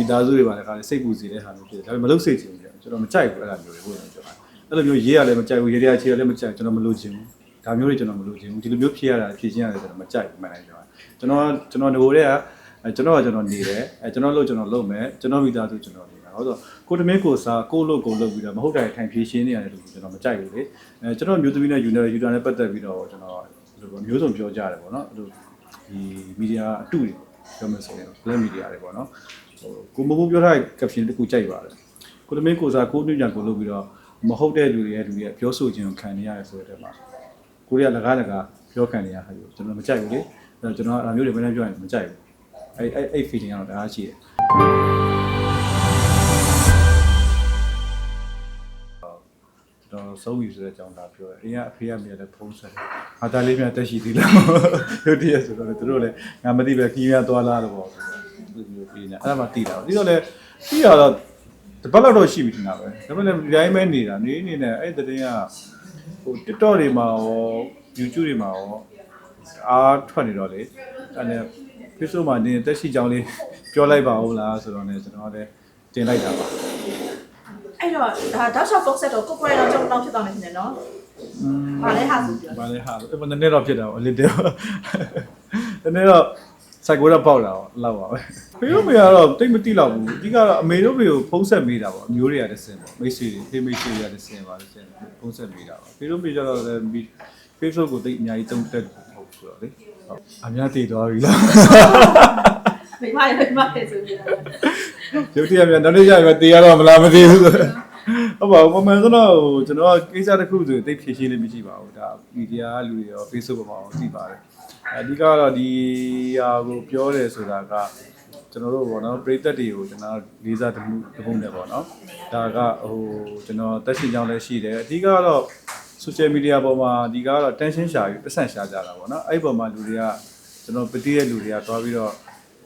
မိသားစုတွေပါလည်းခါလေစိတ်ပူစီတဲ့ဟာမျိုးဖြစ်တယ်ဒါပေမဲ့မလုပ်စေချင်ဘူးကျွန်တော်မကြိုက်ဘူးအဲ့လိုမျိုးတွေဟုတ်တယ်ကျွန်တော်အဲ့လိုမျိုးရေးရလည်းမကြိုက်ဘူးရေးရချေရလည်းမကြိုက်ကျွန်တော်မလုပ်ချင်ဘူးဒါမျိုးတွေကျွန်တော်မလုပ်ချင်ဘူးဒီလိုမျိုးဖြစ်ရတာဖြစ်ချင်းရတယ်ကျွန်တော်မကြိုက်ဘူးမှန်တယ်ကျွန်တော်ကျွန်တော်ကျွန်တော်ငိုတဲ့ကအဲကျွန်တော်ကကျွန်တော်နေတယ်အဲကျွန်တော်လို့ကျွန်တော်လုပ်မယ်ကျွန်တော်မိသားစုကျွန်တော်နေတာဟုတ်ဆိုကိုတမင်းကိုစားကိုလို့ကိုလုပ်ပြီးတော့မဟုတ်တယ်ထိုင်ဖြည့်ရှင်းနေရတယ်လို့ကျွန်တော်မကြိုက်ဘူးလေအဲကျွန်တော်မျိုးသမီးနဲ့ယူနေယူတာနဲ့ပတ်သက်ပြီးတော့ကျွန်တော်မျိုးစုံပြောကြတယ်ပေါ့နော်အဲ့လိုဒီမီဒီယာအတူတွေပြောမယ်ဆိုရင် black media တွေပေါ့နော်ဟို ကိုမဘူးပြောထားတဲ့ caption တခုကြိုက်ပါတယ်ကိုတမင်းကိုစားကိုညညာကိုလုပ်ပြီးတော့မဟုတ်တဲ့လူတွေရဲ့လူတွေရဲ့ပြောဆိုခြင်းကိုခံနေရတယ်ဆိုတဲ့မှာကိုရီးယားလကားလကားပြောခံနေရတာကျွန်တော်မကြိုက်ဘူးလေအဲ့တော့ကျွန်တော်အမျိုးတွေဘယ်နဲ့ပြောရင်မကြိုက်ဘူးအဲ့အဲ့အဲ့ feeling ကတော့တအားရှိတယ်ကျွန်တော်ဆုံးပြီဆိုတဲ့အကြောင်းဒါပြောတယ်။အရင်ကအဖေကမြေလည်းဖုံးဆက်တယ်။ဟာတာလေးများတက်ရှိသေးလား။ရုတ်တရက်ဆိုတော့လေသူတို့လည်းငါမသိပဲကြီးများသွားလာတော့ပေါ့။ ဒီလိုပြီးနေအဲ့ဒါမှတိတာ။ဒီတော့လေပြီးတော့တပတ်လောက်တော့ရှိပြီထင်တာပဲ။ဒါပေမဲ့ဒီတိုင်းပဲနေတာနေနေနဲ့အဲ့တဲ့တင်းကဟို TikTok တွေမှာရော YouTube တွေမှာရောအားထွက်နေတော့လေအဲ့နဲ့ Facebook မှာနေတက်ရှိကြောင်းလေးပြောလိုက်ပါဦးလားဆိုတော့ねကျွန်တော်လည်းတင်လိုက်တာပါ အဲ့တော့ဒါတောက်ချောက်ပုံဆက်တော့ကိုကိုရဲတော့ကျွန်တော်ဖြစ်သွားနေတယ်နော် อืม ဘာလဲဟာဆိုပြော ဘာလဲဟာအဲ့မနည်းနည်းတော့ဖြစ်တာပေါ့အလစ်တယ်ပေါ့နည်းနည်းတော့ စိုက်ကိုတော့ပေါက်လာတော့လောက်ပါပဲဖေတို့မေကတော့တိတ်မတိလောက်ဘူးအဓိကတော့အမေတို့မေကိုဖုံးဆက်မိတာပေါ့အမျိုးတွေကတစ်စင်ပေါ့မိတ်ဆွေတွေဖေးမိတ်ဆွေတွေကတစ်စင်ပါတစ်စင်ဖုံးဆက်မိတာပေါ့ဖေတို့မေကျတော့လည်း Facebook ကိုတိတ်အများကြီးတုံးတက်ဟုတ်ဆိုတော့လေဟုတ်အများတည်သွားပြီလားမိမရဲ့မိမရဲ့ဆိုပြီးတော့ရုပ်တရက်မြန်နောက်နေ့ကျရင်တည်ရတော့မလားမသိဘူးဆိုဟုတ်ပါဘူးပုံမှန်ဆိုတော့ဟိုကျွန်တော်ကကိစ္စတစ်ခုဆိုတိတ်ဖြည့်ရှင်းလေးမရှိပါဘူးဒါမီဒီယာလူတွေရော Facebook ပေါ်မှာရောသိပါတယ် အဓိကတော့ဒီဟာကိုပြောတယ်ဆိုတာကကျွန်တော်တို့ပေါ့နော်ပရိသတ်တွေကိုကျွန်တော်လေးစားတမှုတပုံနဲ့ပေါ့နော်ဒါကဟိုကျွန်တော်တက်ရှင်ကြောင်းလည်းရှိတယ်အဓိကတော့ social media ပေါ်မှာဒီကတော့ tension ရှာပြီးပတ်စံရှာကြတာပေါ့နော်အဲ့ဒီပေါ်မှာလူတွေကကျွန်တော်ပတိတဲ့လူတွေကတွားပြီးတော့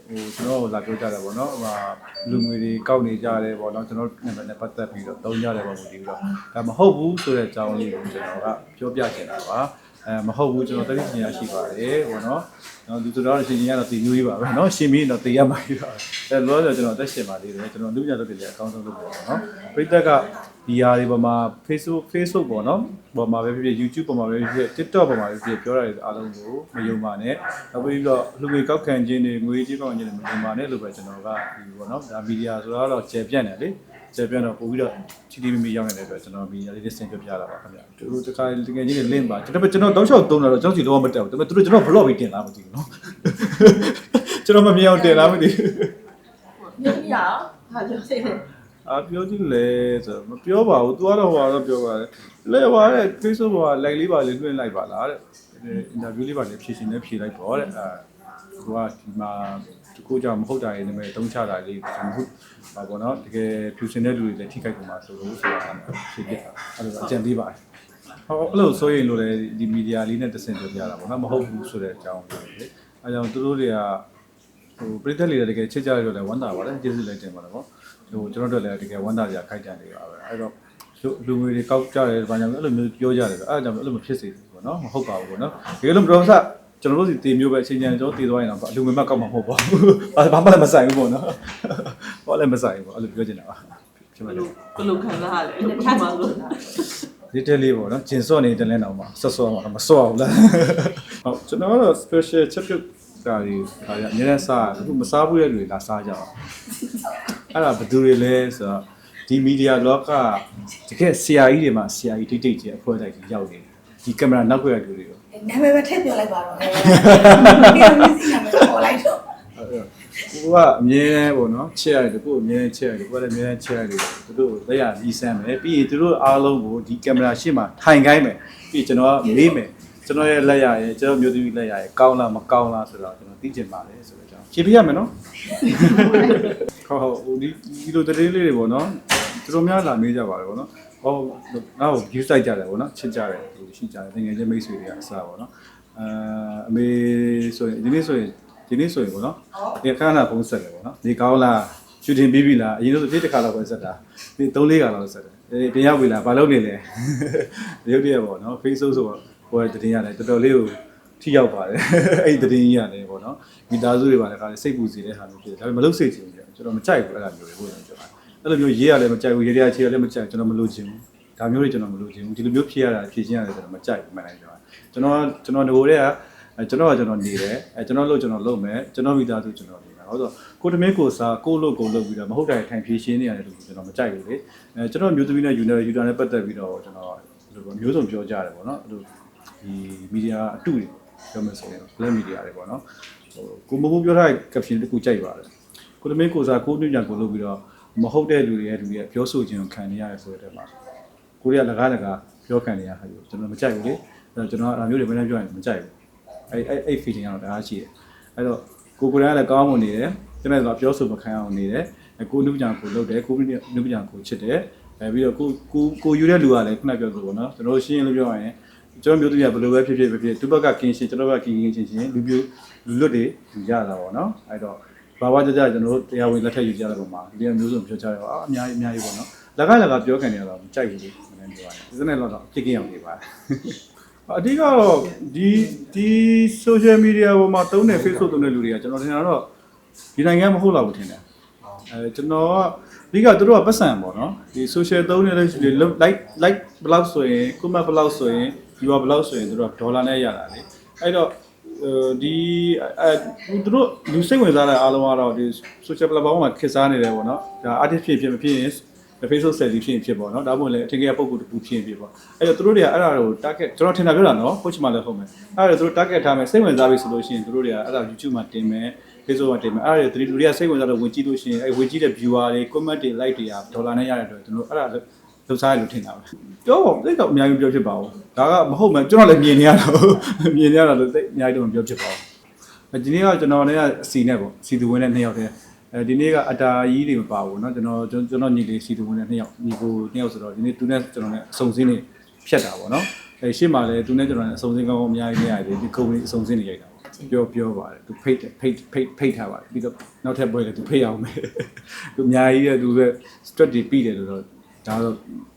ဟိုကျွန်တော်တို့လာပြောကြတယ်ပေါ့နော်ဟိုမှာလူငွေတွေကောက်နေကြတယ်ပေါ့နော်ကျွန်တော်နာမည်နဲ့ပတ်သက်ပြီးတော့သုံးကြတယ်ပေါ့ဒီပြီးတော့ဒါမဟုတ်ဘူးဆိုတဲ့အကြောင်းလေးကိုကျွန်တော်ကပြောပြချင်တာပါ အဲမဟုတ်ဘူးကျွန်တော်တတိပညာရှိပါတယ်ပေါ့နော်နော်ဒီဆိုတော့ရှင်ကြီးကတော့တည်မျိုးကြီးပါပဲနော်ရှင်မင်းတော့တည်ရမှာကြီးပါအဲလောလောကျွန်တော်အသက်ရှင်ပါသေးတယ်ကျွန်တော်လူညာလုပ်တယ်လေအကောင်းဆုံးလုပ်ပါတော့နော်ပရိသတ်ကဒီဟာတွေပေါ်မှာ Facebook Facebook ပေါ့နော်ပေါ်မှာပဲဖြစ်ဖြစ် YouTube ပေါ်မှာပဲဖြစ်ဖြစ် TikTok ပေါ်မှာပဲဖြစ်ဖြစ်ပြောရတယ်အားလုံးကိုမယုံပါနဲ့နောက်ပြီးတော့လူငွေကောက်ခံခြင်းတွေငွေကြေးကောက်ခံခြင်းတွေမယုံပါနဲ့လို့ပဲကျွန်တော်ကဒီပေါ့နော်ဒါမီဒီယာဆိုတော့ကျေပြန့်တယ်လေ ကျေပြန့်တော့ပို့ပြီးတော့ချီတီမီမီရောက်နေတဲ့အတွက်ကျွန်တော်မီဒီယာလေးစင်ပြပြတာပါခင်ဗျာသူတို့တခါတကယ်ကြီးလင့်ပါကျွန်တော်ကျွန်တော်တောက်လျှောက်သုံးတာတော့ကျောင်းစီလောမတက်ဘူးဒါပေမဲ့သူတို့ကျွန်တော် blog ပြီးတင်လာမသိဘူးနော်ကျွန်တော်မမြင်အောင်တင်လာမသိဘူးမြင်ရအောင်ဟာပြောစိတ်တယ်အာပြောကြည့်လေဆိုတော့မပြောပါဘူး तू ကတော့ဟိုကတော့ပြောပါတယ်လဲပါတဲ့ Facebook ပေါ်က like လေးပါလေးလွှင့်လိုက်ပါလားတဲ့အင်တာဗျူးလေးပါလေးဖြည့်ရှင်နဲ့ဖြည့်လိုက်ပေါ့တဲ့အာ သူကဒီမှာဒီကိုကြောင့်မဟုတ်တာရဲ့နာမည်တုံးချတာလေးမဟုတ်ပါဘောနော်တကယ်ဖြူစင်တဲ့လူတွေလည်းထိခိုက်ကုန်မှာဆိုလို့ဆိုတာဖြည့်ပြတာအဲ့လိုအကြံပေးပါတယ်ဟောအဲ့လိုဆိုရင်လို့လေဒီမီဒီယာလေးနဲ့တဆင်ပြောပြတာပေါ့နော်မဟုတ်ဘူးဆိုတဲ့အကြောင်းလေးလေအဲကြောင့်သူတို့တွေကဟိုပြည်သက်လေးတွေတကယ်ချစ်ကြရတော့လည်းဝမ်းသာပါတယ်ကျေးဇူးလည်းတင်ပါတယ်ပေါ့ဟိုကျွန်တော်တို့လည်းတကယ်ဝမ်းသာကြခိုက်ကြနေပါပဲအဲ့တော့လူငွေတွေကောက်ကြတယ်ဘာကြောင့်လဲအဲ့လိုမျိုးပြောကြတယ်ဆိုအဲ့ဒါကြောင့်အဲ့လိုမဖြစ်စေဘူးပေါ့နော်မဟုတ်ပါဘူးပေါ့နော်တကယ်လို့ဘရောဆ ကျွန်တော်တို့စီတေမျိုးပဲအချိန်ကျန်ကျွန်တော်တည်သွားရင်တော့လူငွေမကောက်မှာမဟုတ်ပါဘူးဘာဘာမှလည်းမဆိုင်ဘူးပေါ့နော်ဘာလည်းမဆိုင်ဘူးပေါ့အဲ့လိုပြောချင်တာပါဖြစ်ပါဘလေလို့ဘလို့ခံစားရလဲဒီအဲ့ချာဒါချမှစ်လို့ဒီတက်လေးပေါ့နော်ဂျင်စော့နေတဲ့လဲတော့မှာဆော့ဆော့မှာမဆော့ဘူးလားဟုတ်ကျွန်တော်ကတော့ special ချက်ပြုတ်တာတွေဒါရအများနဲ့စားအခုမစားဘူးတဲ့လူတွေလာစားကြအောင်အဲ့ဒါဘယ်သူတွေလဲဆိုတော့ဒီမီဒီယာလောကတကယ်ဆရာကြီးတွေမှာဆရာကြီးတိတ်တိတ်ကြီးအဖွဲတိုက်ကြီးရောက်နေဒီကင်မရာနောက်ခွဲရလူတွေရော နာမည်ပဲထည့်ပြောလိုက်ပါတော့အဲဒီမင်းစီနာမည်ပေါ်လိုက်တော့ကိုကအမြဲတမ်းပေါ့နော်ချက်ရတယ်ကိုကအမြဲတမ်းချက်ရတယ်ကိုကလည်းအမြဲတမ်းချက်ရတယ်သူတို့လက်ရပြီးစမ်းမယ်ပြီးရင်သူတို့အားလုံးကိုဒီကင်မရာရှေ့မှာထိုင်ခိုင်းမယ်ပြီးကျွန်တော်ကမေးမယ်ကျွန်တော်ရဲ့လက်ရရဲ့ကျွန်တော်မျိုးသမီးလက်ရရဲ့ကောင်းလားမကောင်းလားဆိုတော့ကျွန်တော်သိချင်ပါတယ်ဆိုတော့ကျွန်တော်ဖြေပြရမယ်နော်ဟုတ်ဟုတ်ဟိုဒီဒီလိုတလေးလေးတွေပေါ့နော်သူတို့များလာမေးကြပါလေပေါ့နော် ဟောငါ့ကို view site ကြတယ်ပေါ့နော်ချစ်ကြတယ်ဟိုရှိကြတယ်ငယ်ချင်းမိတ်ဆွေတွေကအစားပေါ့နော်အဲအမေဆိုရင်ဒီနေ့ဆိုရင်ဒီနေ့ဆိုရင်ပေါ့နော်ဒီခါနာဖုန်းဆက်တယ်ပေါ့နော်ဒီကောင်းလားရှူတင်ပြီးပြီလားအရင်ဆုံးဒီတစ်ခါတော့ပဲဆက်တာဒီ3-4ခါတော့ဆက်တယ်အေးပြန်ရောက်ပြီလားဘာလုပ်နေလဲရုပ်တရက်ပေါ့နော် Facebook ဆိုတော့ဟိုတတင်ရတယ်တော်တော်လေးကိုထထိရောက်ပါတယ်အဲ့ဒီတည်င်းကြီးရတယ်ပေါ့နော်မိသားစုတွေပါလည်းခါစိတ်ပူစေတဲ့ဟာမျိုးဖြစ်တယ်ဒါပေမဲ့မလုပ်စေချင်ဘူးကျွန်တော်မကြိုက်ဘူးအဲ့လိုမျိုးတွေဟုတ်တယ်ကျွန်တော် အဲ့လိုမျိုးရေးရလည်းမကြိုက်ဘူးရေးရချေရလည်းမကြိုက်ကျွန်တော်မလုပ်ချင်ဘူးဒါမျိုးတွေကျွန်တော်မလုပ်ချင်ဘူးဒီလိုမျိုးဖြစ်ရတာဖြစ်ချင်းရတယ်ကျွန်တော်မကြိုက်ဘူးမှန်တယ်ကျွန်တော်ကျွန်တော်ကျွန်တော်ငိုတဲ့ကအဲကျွန်တော်ကကျွန်တော်နေတယ်အဲကျွန်တော်လို့ကျွန်တော်လုပ်မယ်ကျွန်တော်မိသားစုကျွန်တော်နေတာဟုတ်ဆိုကိုတမင်းကိုစားကိုလို့ကိုလုပ်ပြီးတော့မဟုတ်တယ်ထိုင်ဖြည့်ရှင်းနေရတယ်လို့ကျွန်တော်မကြိုက်ဘူးလေအဲကျွန်တော်မျိုးသမီးနဲ့ယူနေယူတာနဲ့ပတ်သက်ပြီးတော့ကျွန်တော်မျိုးစုံပြောကြတယ်ပေါ့နော်အဲ့လိုဒီမီဒီယာအတူတွေပြောမယ်ဆိုရင် black media တွေပေါ့နော်ဟိုကိုမဘိုးပြောထားတဲ့ caption တခုကြိုက်ပါတယ်ကိုတမင်းကိုစားကိုညညာကိုလုပ်ပြီးတော့ မဟုတ်တဲ့လူတွေရဲ့လူတွေရဲ့ပြောဆိုခြင်းကိုခံနေရတယ်ဆိုတဲ့မှာကိုရီးယားလကားလကားပြောခံနေရတာကျွန်တော်မကြိုက်ဘူးလေအဲ့တော့ကျွန်တော်အမျိုးတွေမနေ့ပြောရင်မကြိုက်ဘူးအဲ့အဲ့အဲ့ feeling ကတော့တအားရှိတယ်အဲ့တော့ကိုကိုရကလည်းကောင်းမွန်နေတယ်ကျွန်တော်ကပြောဆိုမခံအောင်နေတယ်အဲ့ကိုနုပညာကိုလုပ်တယ်ကိုနုပညာကိုချစ်တယ်အဲပြီးတော့ကိုကိုကိုယူတဲ့လူကလည်းခုနပြောသလိုပေါ့နော်ကျွန်တော်ရှင်းလို့ပြောရရင်ကျွန်တော်မျိုးသူရဘယ်လိုပဲဖြစ်ဖြစ်ပဲဖြစ်သူဘက်ကကင်းရှင်းကျွန်တော်ဘက်ကကင်းကင်းရှင်းရှင်းလူမျိုးလူလွတ်တွေယူရတာပေါ့နော်အဲ့တော့ ဘာဝကြကြကျွန်တော်တို့တရားဝင်လက်ထက်ယူကြတဲ့ပုံမှာဒီမျိုးစုံပြောကြရအောင်အများကြီးအများကြီးပေါ့နော်လက်ကလကပြောခံနေရတော့မကြိုက်ဘူးလေမနေ့ပြောရတယ်ဒီစနေတော့ဖြစ်ကြအောင်နေပါတယ်အဓိကတော့ဒီဒီ social media ပေါ်မှာတုံးတဲ့ Facebook တုံးတဲ့လူတွေကကျွန်တော်ထင်တာတော့ဒီနိုင်ငံမဟုတ်တော့ဘူးထင်တယ်အဲကျွန်တော်ကအဓိကသူတို့ကပတ်စံပေါ့နော်ဒီ social တုံးနေတဲ့လူတွေ like like ဘယ်လောက်ဆိုရင် comment ဘယ်လောက်ဆိုရင် viewer ဘယ်လောက်ဆိုရင်သူတို့ကဒေါ်လာနဲ့ရတာလေအဲ့တော့ ဒီအဲသူတို့လူစိတ်ဝင်စားတဲ့အားလုံးကတော့ဒီ social platform မှာခေတ်စားနေတယ်ပေါ့နော်ဒါ artificial ဖြစ်မဖြစ်ရင် Facebook selfie ဖြစ်ရင်ဖြစ်ပေါ့နော်ဒါမှမဟုတ်လည်းအထင်ကြီးပုံကူတစ်ခုဖြစ်ရင်ဖြစ်ပေါ့အဲ့တော့သူတို့တွေကအဲ့ဒါကို target ကျွန်တော်ထင်တာပြောတာနော်ကိုချမှလည်းဟုတ်မယ်အဲ့ဒါသူတို့ target ထားမယ်စိတ်ဝင်စားပြီဆိုလို့ရှိရင်သူတို့တွေကအဲ့ဒါ YouTube မှာတင်မယ် Facebook မှာတင်မယ်အဲ့ဒါတွေလူတွေကစိတ်ဝင်စားတော့ဝင်ကြည့်လို့ရှိရင်အဲ့ဝင်ကြည့်တဲ့ viewer တွေ comment တွေ like တွေကဒေါ်လာနဲ့ရတဲ့အတွက်သူတို့အဲ့ဒါ လောက်စားရလို့ထင်တာပဲပြောပါသိတော့အများကြီးပြောဖြစ်ပါဘူးဒါကမဟုတ်မှကျွန်တော်လည်းမြင်နေရတော့မြင်နေရတာလို့သိအများကြီးတော့မပြောဖြစ်ပါဘူးဒီနေ့ကကျွန်တော်လည်းအစီနဲ့ပေါ့စီသူဝင်တဲ့နှစ်ယောက်တည်းအဲဒီနေ့ကအတားကြီးတွေမပါဘူးเนาะကျွန်တော်ကျွန်တော်ညီလေးစီသူဝင်တဲ့နှစ်ယောက်ညီကိုနှစ်ယောက်ဆိုတော့ဒီနေ့သူနဲ့ကျွန်တော်နဲ့အစုံစင်းနေဖြတ်တာပေါ့เนาะအဲရှေ့မှာလည်းသူနဲ့ကျွန်တော်နဲ့အစုံစင်းကောင်းကောင်းအများကြီးနေရတယ်ဒီကုမ္ပဏီအစုံစင်းနေရိုက်တာပေါ့ပြောပြောပါတယ်သူဖိတ်ဖိတ်ဖိတ်ဖိတ်ထားပါတယ်ပြီးတော့နောက်ထပ်ပွဲလည်းသူဖိတ်အောင်မယ်သူအများကြီးရဲ့သူရဲ့ stress တွေပြီးတယ်လို့တော့ ဒါတော့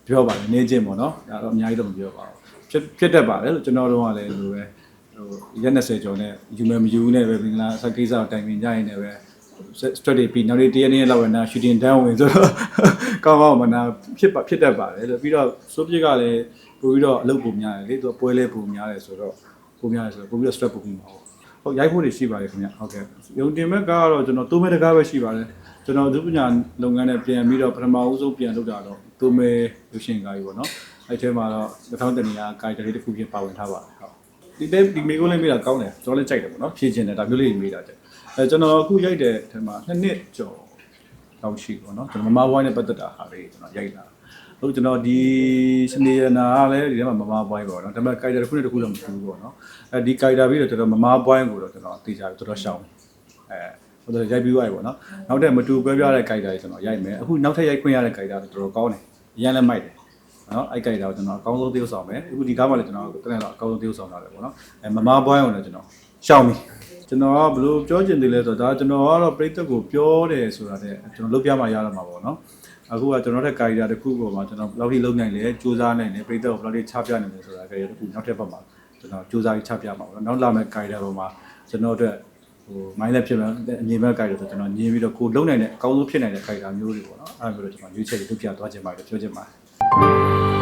ပြောပါမယ်နေချင်းပေါ့နော်ဒါတော့အများကြီးတော့မပြောပါဘူးဖြစ်ဖြစ်တတ်ပါတယ်လို့ကျွန်တော်တို့ကလည်းလိုပဲဟိုရက်20ကျော်နဲ့ယူမယ်မယူနဲ့ပဲမင်္ဂလာဆက်ကိစ္စကိုတိုင်ပင်ကြရင်လည်းပဲ study ပြီးနောက်နေ့တရက်နေ့လောက်ဝင်တာ shooting down ဝင်ဆိုတော့ကောင်းကောင်းမနာဖြစ်ဖြစ်တတ်ပါတယ်လို့ပြီးတော့စိုးပြစ်ကလည်းပို့ပြီးတော့အလုပ်ပုံများတယ်လေသူကပွဲလဲပုံများတယ်ဆိုတော့ပုံများတယ်ဆိုတော့ပို့ပြီးတော့ stress ပုံမှာပေါ့ဟုတ်ရိုက်ဖို့တွေရှိပါတယ်ခင်ဗျဟုတ်ကဲ့ယုံတင်မဲ့ကတော့ကျွန်တော်တိုးမဲ့တကားပဲရှိပါတယ် ကျွန်တော်သူပညာလုပ်ငန်းနဲ့ပြန်ပြီးတော့ပထမဦးဆုံးပြန်လုပ်တာတော့တိုးမဲလူရှင်ကားကြီးပေါ့နော်အဲ့ထဲမှာတော့တစ်ထောင်တနေရာကာရီတလေးတစ်ခုဖြစ်ပါဝင်ထားပါတယ်ဟုတ်ဒီတဲ့ဒီမေကိုလည်းမေးတာကောင်းတယ်ကျွန်တော်လည်းကြိုက်တယ်ပေါ့နော်ဖြည့်ချင်တယ်ဒါမျိုးလေးမေးတာတဲ့အဲကျွန်တော်အခုရိုက်တဲ့အဲမှာနှစ်နှစ်ကျော်လောက်ရှိပေါ့နော်ကျွန်တော်မမဝိုင်းနဲ့ပတ်သက်တာဟာလေးကျွန်တော်ရိုက်တာဟုတ်ကျွန်တော်ဒီစနေရနာကလည်းဒီထဲမှာမမဝိုင်းပေါ့နော်ဒါပေမဲ့ character တစ်ခုနဲ့တစ်ခုလုံးမတူဘူးပေါ့နော်အဲဒီ character ပြီးတော့ကျွန်တော်မမဝိုင်းကိုတော့ကျွန်တော်သိကြပြီတော်တော်ရှောင်းအဲ ဟိုတော့ရိုက်ပြီးသွားပြီပေါ့နော်နောက်တဲ့မတူပွဲပြတဲ့ character တွေကျွန်တော်ရိုက်မယ်အခုနောက်ထပ်ရိုက်ခွင့်ရတဲ့ character ဆိုတော်တော်ကောင်းတယ်အရင်လည်းမိုက်တယ်နော်အဲ့ character ကိုကျွန်တော်အကောင်းဆုံးသရုပ်ဆောင်မယ်အခုဒီကားမှာလည်းကျွန်တော်တကယ်တော့အကောင်းဆုံးသရုပ်ဆောင်တာပဲပေါ့နော်အဲမမဝိုင်းကိုလည်းကျွန်တော်ရှောင်းပြီကျွန်တော်ကဘယ်လိုပြောချင်တယ်လဲဆိုတော့ဒါကျွန်တော်ကတော့ပြိသက်ကိုပြောတယ်ဆိုတာတဲ့ကျွန်တော်လုပ်ပြမှရတော့မှာပေါ့နော်အခုကကျွန်တော်တဲ့ကာရီတာတစ်ခုပေါ်မှာကျွန်တော်ဘယ်လောက်ထိလုပ်နိုင်လဲစူးစမ်းနိုင်လဲပြိသက်ကိုဘယ်လောက်ထိချပြနိုင်လဲဆိုတာကာရီတာတစ်ခုနောက်ထပ်ဘက်မှာကျွန်တော်စူးစမ်းပြီးချပြမှာပေါ့နော်နောက်လာမယ့်ကာရီတာပေါ်မှာကျွန်တော်အတွက် ဟိုမိုင်းလက်ဖြစ်မယ်အငြိမ်မဲ့ကာရီတာဆိုကျွန်တော်ညင်းပြီးတော့ကိုလုံနိုင်တဲ့အကောင်းဆုံးဖြစ်နိုင်တဲ့ကာရီတာမျိုးတွေပေါ့နော်အဲ့ဒါမျိုးတော့ကျွန်တော်ရွေးချယ်ပြီးလုပ်ပြသွားခြင်းပါတယ်ပြောခြင်းပါတယ်